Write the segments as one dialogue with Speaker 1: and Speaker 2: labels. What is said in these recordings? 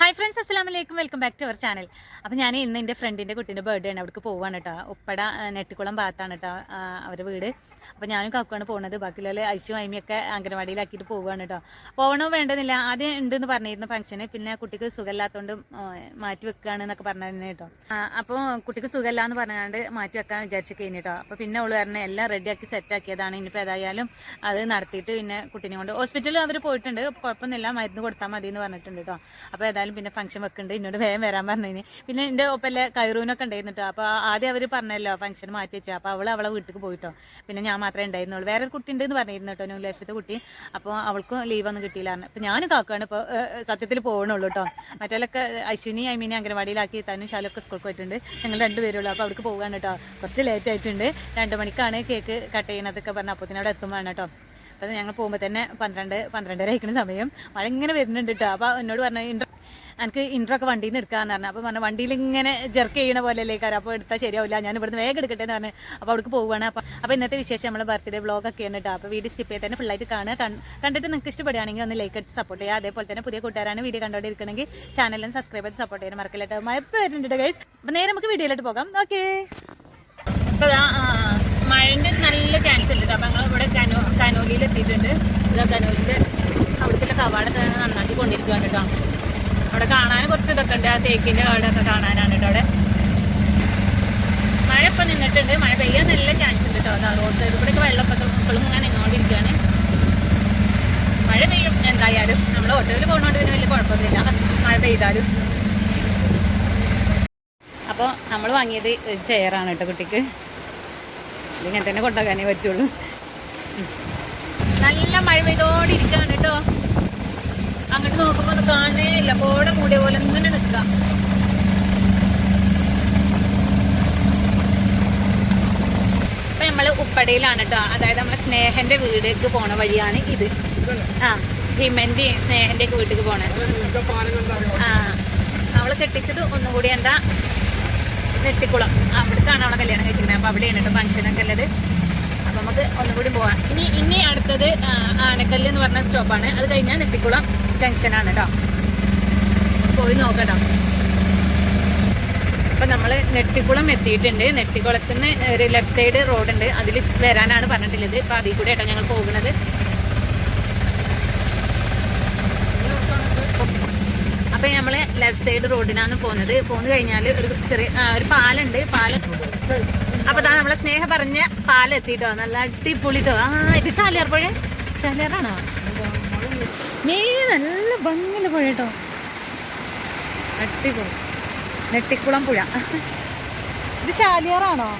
Speaker 1: Hi friends അസ്സാം വലൈക്കും welcome back to our channel അപ്പോൾ ഞാൻ ഇന്ന് എന്റെ ഫ്രണ്ടിന്റെ കുട്ടീന്റെ ബർത്ത്ഡേ ആണ്. അവിടേക്ക് പോവാണ് കേട്ടോ. ഉപ്പട നെട്ടിക്കുളം ഭാഗത്താണ് കേട്ടോ അവരുടെ വീട്. അപ്പോൾ ഞാനും കാക്കുവാണ് പോകുന്നത് ബാക്കിയുള്ള ഐശു അയിമിയൊക്കെ അംഗനവാടിയിലാക്കിയിട്ട് പോവുകയാണ് കേട്ടോ. പോകണോ വേണ്ടെന്നില്ല. ആദ്യം ഉണ്ടെന്ന് പറഞ്ഞിരുന്നു ഫംഗ്ഷന് പിന്നെ കുട്ടിക്ക് സുഖമില്ലാത്തതുകൊണ്ട് മാറ്റി വെക്കുകയാണ് എന്നൊക്കെ പറഞ്ഞു കേട്ടോ. അപ്പോൾ കുട്ടിക്ക് സുഖമില്ല എന്ന് പറഞ്ഞുകൊണ്ട് മാറ്റി വെക്കാൻ വിചാരിച്ചു കഴിഞ്ഞു കേട്ടോ. അപ്പോൾ പിന്നെ ഉള്ളു പറഞ്ഞ എല്ലാം റെഡിയാക്കി സെറ്റാക്കിയതാണ് ഇനിയിപ്പോൾ ഏതായാലും അത് നടത്തിയിട്ട് പിന്നെ കുട്ടീനെ കൊണ്ട് ഹോസ്പിറ്റലിൽ അവർ പോയിട്ടുണ്ട്. കുഴപ്പമൊന്നുമില്ല. മരുന്ന് കൊടുത്താൽ മതി എന്ന് പറഞ്ഞിട്ടുണ്ട് കേട്ടോ. അപ്പോൾ ഏതായാലും പിന്നെ ഫംഗ്ഷൻ വെക്കുന്നുണ്ട് എന്നോട് വേഗം വരാൻ പറഞ്ഞു പിന്നെ എന്റെ ഒപ്പല്ലേ കൈറൂനൊക്കെ ഉണ്ടായിരുന്നു കേട്ടോ അപ്പോൾ ആദ്യം അവർ പറഞ്ഞല്ലോ ഫംഗ്ഷൻ മാറ്റി വെച്ചാൽ അപ്പോൾ അവൾ അവളെ വീട്ടിൽ പോയിട്ടോ. പിന്നെ ഞാൻ മാത്രമേ ഉണ്ടായിരുന്നുള്ളൂ. വേറെ കുട്ടി ഉണ്ടെന്ന് പറഞ്ഞിരുന്നു കേട്ടോ. ന്യൂ കുട്ടി അപ്പോൾ അവൾക്കും ലീവ് ഒന്നും കിട്ടിയില്ല അപ്പോൾ ഞാൻ കാക്കുകയാണ് ഇപ്പോൾ സത്യത്തിൽ പോകണുള്ളൂ കേട്ടോ മറ്റേലൊക്കെ അശ്വിനി ഐമീനെ അംഗനവാടിയിലാക്കി തന്നും ശാലൊക്കെ സ്കൂളിൽ പോയിട്ടുണ്ട്. ഞങ്ങൾ രണ്ടുപേരുള്ളൂ അപ്പോൾ അവൾക്ക് പോകാണ് കേട്ടോ കുറച്ച് ലേറ്റ് ആയിട്ടുണ്ട്. രണ്ട് മണിക്കാണ് കേക്ക് കട്ട് ചെയ്യണതൊക്കെ പറഞ്ഞ അപ്പോൾ അവിടെ എത്തുമ്പോൾ കേട്ടോ അപ്പോൾ ഞങ്ങൾ പോകുമ്പോൾ തന്നെ പന്ത്രണ്ട് പന്ത്രണ്ടര ആയിക്കുന്ന സമയം. മഴ ഇങ്ങനെ വരുന്നുണ്ട് കേട്ടോ അപ്പോൾ എന്നോട് പറഞ്ഞു ഇൻട്രോ എനിക്ക് ഇൻട്രോ ഒക്കെ വണ്ടിയിൽ നിന്ന് എടുക്കാമെന്ന് പറഞ്ഞു. അപ്പോൾ പറഞ്ഞു വണ്ടിയിൽ ഇങ്ങനെ ജെർക്ക് ചെയ്യണ പോലെ അല്ലേ കാര്യം. അപ്പോൾ എടുത്താൽ ശരിയാവില്ല. ഞാൻ ഇവിടുന്ന് വേഗം എടുക്കട്ടെ എന്ന് പറഞ്ഞു. അപ്പോൾ അവിടേക്ക് പോവുകയാണ് അപ്പോൾ അപ്പോൾ ഇന്നത്തെ വിശേഷം നമ്മൾ ബർത്ത്ഡേ വ്ളോഗൊക്കെ ആണ് കേട്ടോ അപ്പോൾ വീഡിയോ സ്കിപ്പ് ചെയ്ത് തന്നെ ഫുള്ളായിട്ട് കാണുക. കണ്ടിട്ട് നിങ്ങൾക്ക് ഇഷ്ടപ്പെടുകയാണെങ്കിൽ ഒന്ന് ലൈക്ക് അടിച്ച് സപ്പോർട്ട് ചെയ്യുക. അതേപോലെ തന്നെ പുതിയ കൂട്ടുകാരാണ് വീഡിയോ കണ്ടുകൊണ്ടിരിക്കണമെങ്കിൽ ചാനലും സബ്സ്ക്രൈബ് ചെയ്ത് സപ്പോർട്ട് ചെയ്യാൻ മറക്കില്ല കേട്ടോ മഴ വരുന്നുണ്ട് ഗൈസ് അപ്പോൾ നേരെ നമുക്ക് വീഡിയോയിലോട്ട് പോകാം. ഓക്കേ ഉണ്ട് അപ്പോൾ ഞങ്ങൾ ഇവിടെ കനോ കനോലിയിൽ എത്തിയിട്ടുണ്ട്. കനോലിന്റെ അവിടുത്തെ കവാടൊക്കെ നന്നാക്കി കൊണ്ടിരിക്കുകയാണ് കേട്ടോ. അവിടെ കാണാൻ കുറച്ച് ഇതൊക്കെ ഉണ്ട്. ആ തേക്കിന്റെ കാടൊക്കെ കാണാനാണ് കേട്ടോ അവിടെ. മഴ ഇപ്പം നിന്നിട്ടുണ്ട്. മഴ പെയ്യാൻ നല്ല ചാൻസ് ഉണ്ട് കേട്ടോ. അതാ റോഡ് സൈഡ് കൂടെയൊക്കെ വെള്ളപ്പൊക്കെ ഇപ്പോഴും ഇങ്ങനെ നിന്നുകൊണ്ടിരിക്കുകയാണ് മഴ പെയ്യും എന്തായാലും. നമ്മൾ ഓട്ടോയിൽ പോകുന്നതുകൊണ്ട് പിന്നെ വലിയ കുഴപ്പമൊന്നുമില്ല. മഴ പെയ്താലും. അപ്പോൾ നമ്മൾ വാങ്ങിയത് ഒരു ചെയറാണ് കേട്ടോ കുട്ടിക്ക്. ഇതിങ്ങനെ തന്നെ കൊണ്ടാക്കാനേ പറ്റുള്ളൂ. നല്ല മഴ പെയ്തോടെ ഇരിക്കാണ് കേട്ടോ. അങ്ങോട്ട് നോക്കുമ്പോൾ ഒന്ന് കാണേ ഇല്ല. കോട മൂടിയ പോലെ ഇങ്ങനെ നിൽക്കാം ഇപ്പൊ നമ്മൾ ഉപ്പടയിലാണ് കേട്ടോ. അതായത് നമ്മളെ സ്നേഹന്റെ വീടേക്ക് പോണ വഴിയാണ് ഇത്. ആ ഹിമന്റെ സ്നേഹന്റെ വീട്ടിലേക്ക് പോണേ. ആ അവളെ കെട്ടിച്ചിട്ട് ഒന്നുകൂടി എന്താ നെട്ടിക്കുളം അവിടേക്കാണ് അവളെ കല്യാണം കഴിച്ചിരിക്കുന്നത്. അപ്പൊ അവിടെയാണ് കേട്ടോ ഫംഗ്ഷനൊക്കെ ഉള്ളത്. അപ്പൊ നമുക്ക് ഒന്നുകൂടി പോവാം. ഇനി ഇനി അടുത്തത് ആനക്കല്ല് എന്ന് പറഞ്ഞ സ്റ്റോപ്പാണ് അത് കഴിഞ്ഞാൽ നെട്ടിക്കുളം ജംഗ്ഷനാണ് കേട്ടോ പോയി നോക്കട്ടോ. അപ്പൊ നമ്മൾ നെട്ടിക്കുളം എത്തിയിട്ടുണ്ട്. നെട്ടിക്കുളത്തിന് ഒരു ലെഫ്റ്റ് സൈഡ് റോഡുണ്ട് അതിൽ വരാനാണ് പറഞ്ഞിട്ടുള്ളത്. ഇപ്പൊ അതിൽ കൂടെ ഞങ്ങൾ പോകുന്നത്. അപ്പൊ നമ്മൾ ലെഫ്റ്റ് സൈഡ് റോഡിനാണ് പോകുന്നത്. പോന്നു കഴിഞ്ഞാൽ ഒരു ചെറിയ ഒരു പാലുണ്ട്. പാലം അപ്പൊ താ നമ്മളെ സ്നേഹ പറഞ്ഞ പാലം എത്തിട്ടോ. നല്ല അടിപൊളിട്ടോ ആ ഇത് ചാലിയാർ പുഴ? ചാലിയാറാണോ? നീ നല്ല ഭംഗിയുള്ള പുഴ കേട്ടോ അടിപൊളി. നെട്ടിക്കുളം പുഴ. ഇത് ചാലിയാറാണോ?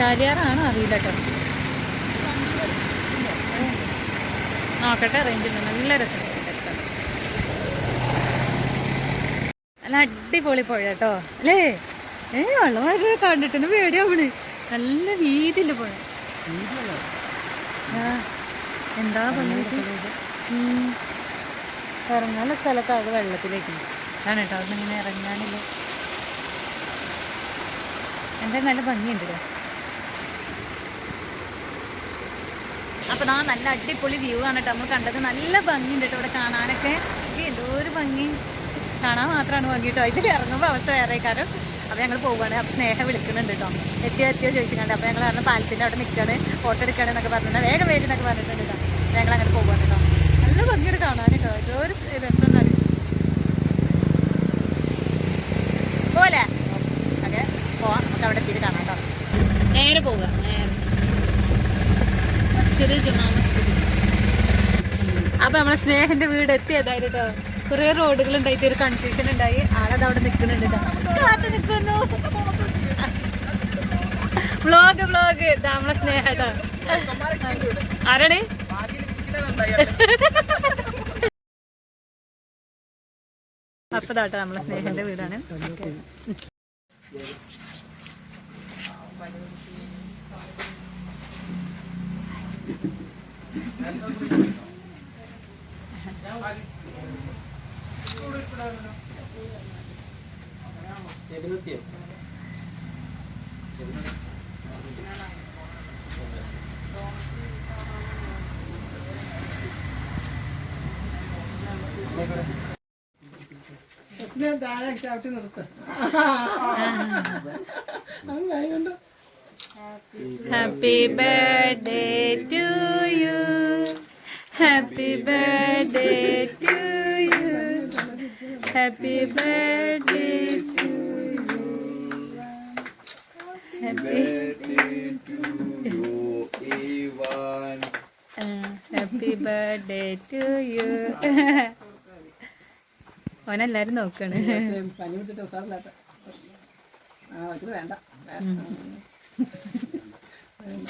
Speaker 1: ചാലിയാറാണോ? അറിയില്ല കേട്ടോ നോക്കട്ടെ റേഞ്ചിൽ നല്ല രസം. നല്ല അടിപൊളി പുഴ കേട്ടോ. അല്ലേ? ഏ വെള്ളം വരെ കണ്ടിട്ടു പേടിയാവണ് നല്ല വീതിയില്ല പുഴ. എന്താ പറഞ്ഞത്. ഇറങ്ങാനുള്ള സ്ഥലത്ത് ആകെ വെള്ളത്തിലേക്ക് അതാണ് കേട്ടോ അവിടെ ഇങ്ങനെ ഇറങ്ങാനില്ല എന്താ നല്ല ഭംഗിയുണ്ട് അപ്പൊ ആ നല്ല അടിപൊളി വ്യൂ ആണ് കേട്ടോ നമ്മൾ കണ്ടത് നല്ല ഭംഗിയുണ്ട് കേട്ടോ ഇവിടെ കാണാനൊക്കെ. എന്തോ ഒരു ഭംഗി. കാണാൻ മാത്രമാണ് വാങ്ങി കേട്ടോ ഇറങ്ങുമ്പോൾ അവസ്ഥ വേറെ. കാരണം അപ്പോൾ ഞങ്ങൾ പോവുകയാണ് അപ്പോൾ സ്നേഹം വിളിക്കുന്നുണ്ട് കേട്ടോ എത്തിയോ എത്തിയോ ചോദിക്കുന്നുണ്ട് അപ്പോൾ ഞങ്ങൾ പറഞ്ഞ പാലത്തിന്റെ അവിടെ നിൽക്കുകയാണ് ഫോട്ടോ എടുക്കുകയാണ് എന്നൊക്കെ പറഞ്ഞിട്ടുണ്ട്. വേഗം വേഗം എന്നൊക്കെ പറഞ്ഞിട്ടുണ്ട് കേട്ടോ ഞങ്ങൾ അങ്ങനെ പോവുകയാണ് കേട്ടോ നല്ല ഭംഗിയുടെ കാണാൻ കേട്ടോ ഇതൊരു രസം പോലെ. ഓക്കെ. പോവാം. നമുക്ക് അവിടെ എത്തിയിട്ട് കാണാം കേട്ടോ നേരെ പോവുക. ചെറിയ നമ്മളെ സ്നേഹന്റെ വീട് എത്തിയതായിരുന്നു കേട്ടോ കുറെ റോഡുകൾ ഉണ്ടായിട്ട് ഒരു കൺഫ്യൂഷൻ ഉണ്ടായി. ആളത് അവിടെ നിൽക്കുന്നുണ്ട് കാത്തു നിൽക്കുന്നു ബ്ലോഗ് വ്ളോഗ് നമ്മളെ സ്നേഹട്ടോ. ആരാണ്? അപ്പൊ താട്ടെ നമ്മളെ സ്നേഹന്റെ വീടാണ്.
Speaker 2: Thank you. എബിനുത്തിയോ ഞാൻ താഴെ
Speaker 1: happy birthday to you. Happy birthday to happy birthday to happy happy birthday to you ഓനെല്ലാരും നോക്കാണ്.
Speaker 2: പനി പിടിച്ചിട്ട് ഉസാറില്ലാത്ത ആ. വെച്ചിട്ട് വേണ്ട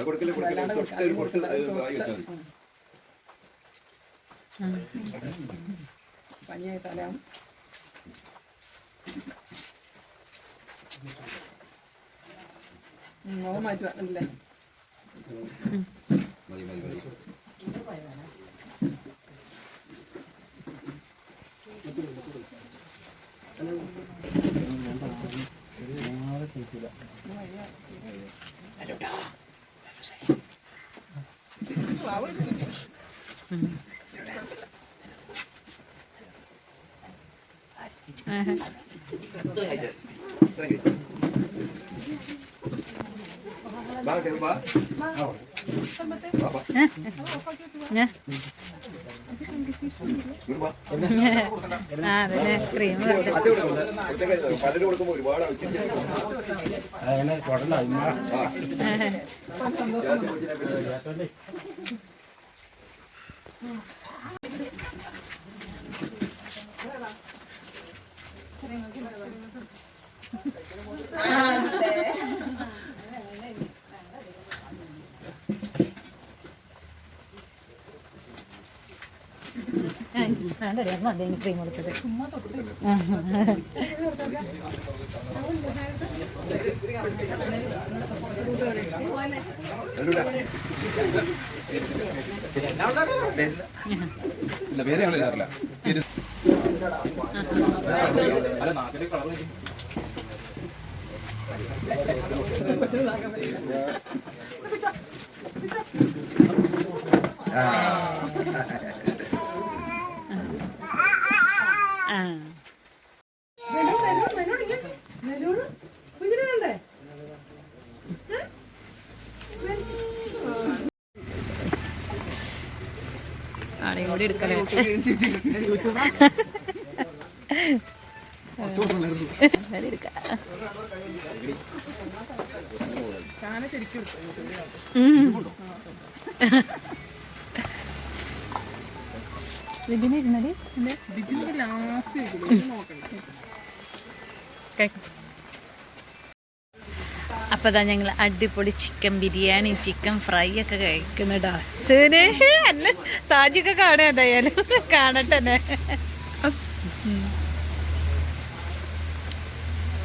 Speaker 3: കൊടുക്കൽ കൊടുക്കൽ കൊടുക്കൽ കൊടുക്കൽ വായി വെച്ചാൽ
Speaker 2: പനിയായി തലയാവും. മുഖം മാറ്റുക അല്ലേ
Speaker 3: മതി മതി മതി വാ
Speaker 1: അതന്നെ ക്രീം
Speaker 3: ഒറ്റയ്ക്ക് പലരും കൊടുക്കുമ്പോൾ ഒരുപാട് ആവശ്യം
Speaker 4: അങ്ങനെ കൊടണ്ട
Speaker 3: അതെ
Speaker 1: മതി ക്രീം കൊടുത്തത്
Speaker 3: രണ്ടൂല ഇല്ല പേര് ഞങ്ങൾ എഴുതാറില്ല ഇത് അല്ല നാട്ടിലെ കളർ
Speaker 1: ആ
Speaker 2: കുഞ്ഞിനെ
Speaker 1: ആടെയും കൂടി എടുക്കലേ ഇരുന്നത് എന്താ?
Speaker 2: ലാസ്റ്റ് നോക്കണ്ട.
Speaker 1: അപ്പൊ ഇതാ ഞങ്ങൾ അടിപൊളി ചിക്കൻ ബിരിയാണി ചിക്കൻ ഫ്രൈ ഒക്കെ കഴിക്കുന്നടാ. സുനേഹ സാജിയൊക്കെ കാണാൻ എന്തായാലും. കാണട്ടെ എന്നെ. ഉം.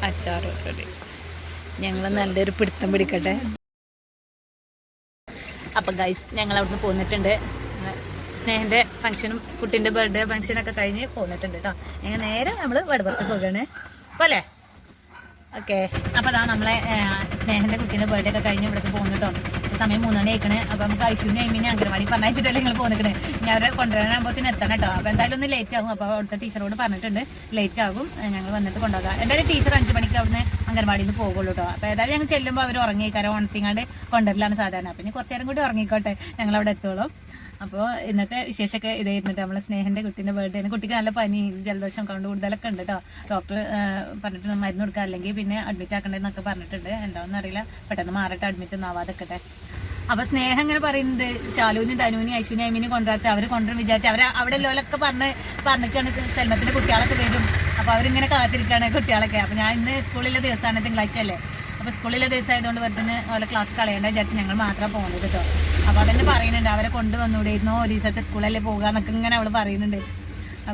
Speaker 1: അച്ചാറ് റെഡി. ഞങ്ങൾ നല്ലൊരു പിടുത്തം പിടിക്കട്ടെ. അപ്പം ഗൈസ് ഞങ്ങൾ അവിടുന്ന് പോന്നിട്ടുണ്ട് സ്നേഹന്റെ ഫംഗ്ഷനും കുട്ടീന്റെ ബർത്ത്ഡേ ഫംഗ്ഷനൊക്കെ കഴിഞ്ഞ് പോന്നിട്ടുണ്ട് കേട്ടോ ഞങ്ങൾ നേരെ നമ്മൾ വടപുറത്ത് പോവുകയാണ് പോലെ ഓക്കെ അപ്പോൾ അതാ നമ്മളെ സ്നേഹന്റെ കുട്ടീന്റെ ബർത്ത്ഡേ ഒക്കെ കഴിഞ്ഞ് ഇവിടേക്ക് പോകുന്നു കേട്ടോ സമയം മൂന്നുമണി ആയിക്കണേ. അപ്പൊ നമുക്ക് ഐശുവിനെ ഐമിനെ അംഗനവാടി പറഞ്ഞയച്ചിട്ടല്ലേ നിങ്ങൾ പോന്നിക്കണേ. ഞാൻ അവരെ കൊണ്ടുവരാനാകുമ്പോഴത്തേന് എത്തണം കേട്ടോ. അപ്പൊ എന്തായാലും ഒന്ന് ലേറ്റ് ആകും അപ്പൊ അവിടുത്തെ ടീച്ചറോട് പറഞ്ഞിട്ടുണ്ട്. ലേറ്റ് ആകും. ഞങ്ങൾ വന്നിട്ട് കൊണ്ടുപോകാം എന്തായാലും ടീച്ചർ അഞ്ചു മണിക്ക് അവിടുന്ന് അംഗൻവാടിയിൽ നിന്ന് പോകുള്ളൂ കേട്ടോ. അപ്പൊ ഏതായാലും ഞങ്ങൾ ചെല്ലുമ്പോൾ അവർ ഉറങ്ങിക്കാരം ഉണർത്തിങ്ങാണ്ട് കൊണ്ടുവരലാണ് സാധാരണ. അപ്പൊ ഇനി കുറച്ചു നേരം കൂടി ഉറങ്ങിക്കോട്ടെ. ഞങ്ങൾ അവിടെ എത്തുള്ളൂ അപ്പോൾ ഇന്നത്തെ വിശേഷമൊക്കെ ഇതായിരുന്നിട്ട് നമ്മളെ സ്നേഹന്റെ കുട്ടീന്റെ ബർത്ത്ഡേ കുട്ടിക്ക് നല്ല പനി ജലദോഷം കൗണ്ട് കൂടുതലൊക്കെ ഉണ്ട് കേട്ടോ. ഡോക്ടർ പറഞ്ഞിട്ട് മരുന്ന് കൊടുക്കുക അല്ലെങ്കിൽ പിന്നെ അഡ്മിറ്റ് ആക്കണ്ടെന്നൊക്കെ പറഞ്ഞിട്ടുണ്ട്. എന്താണെന്ന് പെട്ടെന്ന് മാറിയിട്ട് അഡ്മിറ്റ് ഒന്നും ആവാതൊക്കെ അപ്പൊ സ്നേഹം ഇങ്ങനെ പറയുന്നത് ശാലുവിനും ധനുവിനും ഐശ്വര്യ അമീനും കൊണ്ടുവരത്തെ അവർ കൊണ്ടുവരും വിചാരിച്ചു. അവർ അവിടെ ലോലൊക്കെ പറഞ്ഞ് പറഞ്ഞിട്ടാണ് സെൽമത്തിന്റെ കുട്ടികളൊക്കെ വരും. അപ്പൊ അവരിങ്ങനെ കാത്തിരിക്കുകയാണ് കുട്ടികളൊക്കെ. അപ്പൊ ഞാൻ ഇന്ന് സ്കൂളിലെ ദിവസമാണ് തിങ്കളാഴ്ച അല്ലേ? അപ്പൊ സ്കൂളിലെ ദിവസം ആയതുകൊണ്ട് വെറുതെ ഓരോ ക്ലാസ് കളയേണ്ട വിചാരിച്ച് ഞങ്ങൾ മാത്രം പോകുന്നത് കേട്ടോ അപ്പൊ അതന്നെ പറയുന്നുണ്ട് അവരെ കൊണ്ടുവന്നുകൂടിയിരുന്നു ഒരു ദിവസത്തെ സ്കൂളല്ലേ പോകുക എന്നൊക്കെ ഇങ്ങനെ അവൾ പറയുന്നുണ്ട്.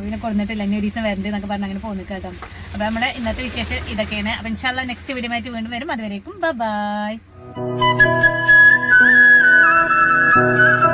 Speaker 1: പിന്നെ കൊടുത്തിട്ടില്ല ഇനി ഒരു ദിവസം വരണ്ടേ എന്നൊക്കെ പറഞ്ഞ് അങ്ങനെ പോകുന്നു കേട്ടോ അപ്പൊ നമ്മുടെ ഇന്നത്തെ വിശേഷം ഇതൊക്കെയാണ്. അപ്പൊ ഇൻഷാല്ല നെക്സ്റ്റ് വീഡിയോ ആയിട്ട് വീണ്ടും വരും. അതുവരേക്കും ബൈ Música